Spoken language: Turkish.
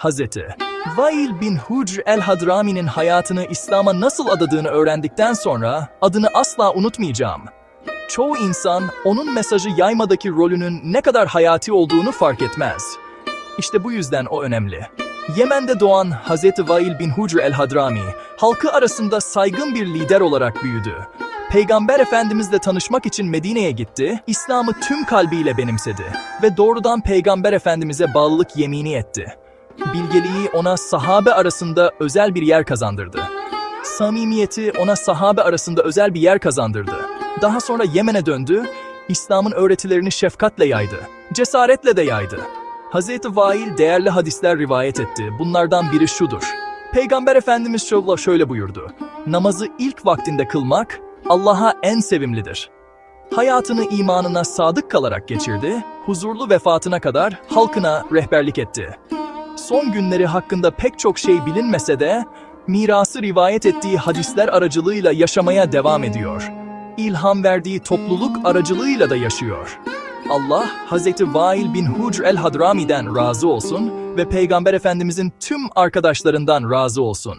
Hazreti Vail bin Hucr el-Hadrami'nin hayatını İslam'a nasıl adadığını öğrendikten sonra adını asla unutmayacağım. Çoğu insan onun mesajı yaymadaki rolünün ne kadar hayati olduğunu fark etmez. İşte bu yüzden o önemli. Yemen'de doğan Hazreti Vail bin Hucr el-Hadrami, halkı arasında saygın bir lider olarak büyüdü. Peygamber Efendimizle tanışmak için Medine'ye gitti, İslam'ı tüm kalbiyle benimsedi ve doğrudan Peygamber Efendimiz'e bağlılık yemini etti. Bilgeliği ona sahabe arasında özel bir yer kazandırdı. Samimiyeti ona sahabe arasında özel bir yer kazandırdı. Daha sonra Yemen'e döndü, İslam'ın öğretilerini şefkatle yaydı, cesaretle de yaydı. Hazreti Vail değerli hadisler rivayet etti. Bunlardan biri şudur. Peygamber Efendimiz şöyle buyurdu. Namazı ilk vaktinde kılmak Allah'a en sevimlidir. Hayatını imanına sadık kalarak geçirdi, huzurlu vefatına kadar halkına rehberlik etti. Son günleri hakkında pek çok şey bilinmese de, mirası rivayet ettiği hadisler aracılığıyla yaşamaya devam ediyor. İlham verdiği topluluk aracılığıyla da yaşıyor. Allah, Hazreti Vail bin Hucr el-Hadrami'den razı olsun ve Peygamber Efendimizin tüm arkadaşlarından razı olsun.